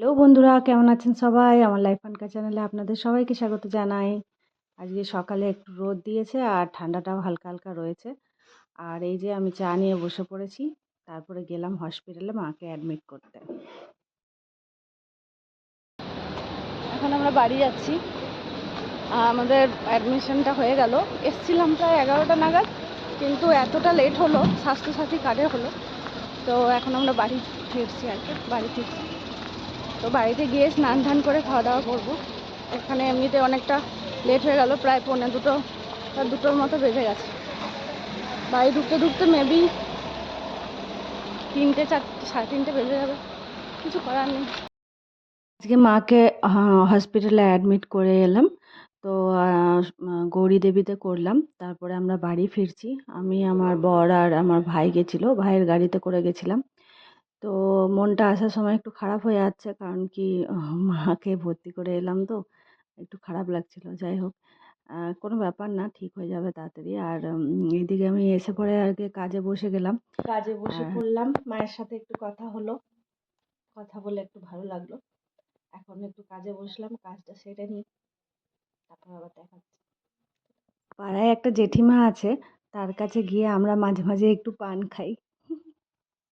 Hello বন্ধুরা, কেমন আছেন সবাই? আমার লাইফ ফানকা চ্যানেলে আপনাদের সবাইকে স্বাগত জানাই। আজকে সকালে একটু রোদ দিয়েছে আর ঠান্ডাটাও হালকা হালকা রয়েছে। আর এই যে আমি চা নিয়ে বসে পড়েছি, তারপরে গেলাম হসপিটালে মাকে অ্যাডমিট করতে। এখন আমরা বাড়ি যাচ্ছি। আমাদের অ্যাডমিশনটা হয়ে গেল। এসছিলাম প্রায় এগারোটা নাগাদ, কিন্তু এতটা লেট হলো, স্বাস্থ্যসাথী কার্ডে হলো। তো এখন আমরা বাড়ি ফিরছি আর কি, বাড়ি ফিরছি। তো বাড়িতে গিয়ে স্নান ধান করে খাওয়া দাওয়া করব। এখানে এমনিতে অনেকটা লেট হয়ে গেল, প্রায় পৌনে দুটো বা দুটোর মতো বেজে গেছে। বাড়ি ঢুকতে ঢুকতে মেবি তিনটে চারটে সাড়ে তিনটে বেজে যাবে। কিছু করার নেই। আজকে মাকে হসপিটালে অ্যাডমিট করে এলাম। তো গৌরী দেবীতে করলাম। তারপরে আমরা বাড়ি ফিরছি। আমি, আমার বর আর আমার ভাই গেছিল। ভাইয়ের গাড়িতে করে গেছিলাম। তো মনটা আসার সময় একটু খারাপ হয়ে যাচ্ছে। কারণ কি মাকে ভর্তি করে এলাম তো একটু খারাপ লাগছিল। যাই হোক কোনো ব্যাপার না ঠিক হয়ে যাবে তাড়াতাড়ি। আর এদিকে আমি এসে পরে আর কি কাজে বসে গেলাম। কাজে বসে। পড়লাম মায়ের সাথে একটু কথা হলো। কথা বলে একটু ভালো লাগল। এখন একটু কাজে বসলাম কাজটা সেরে নিই। তারপর আবার দেখাচ্ছি পাড়ায় একটা জেঠিমা আছে তার কাছে গিয়ে আমরা মাঝে মাঝে একটু পান খাই।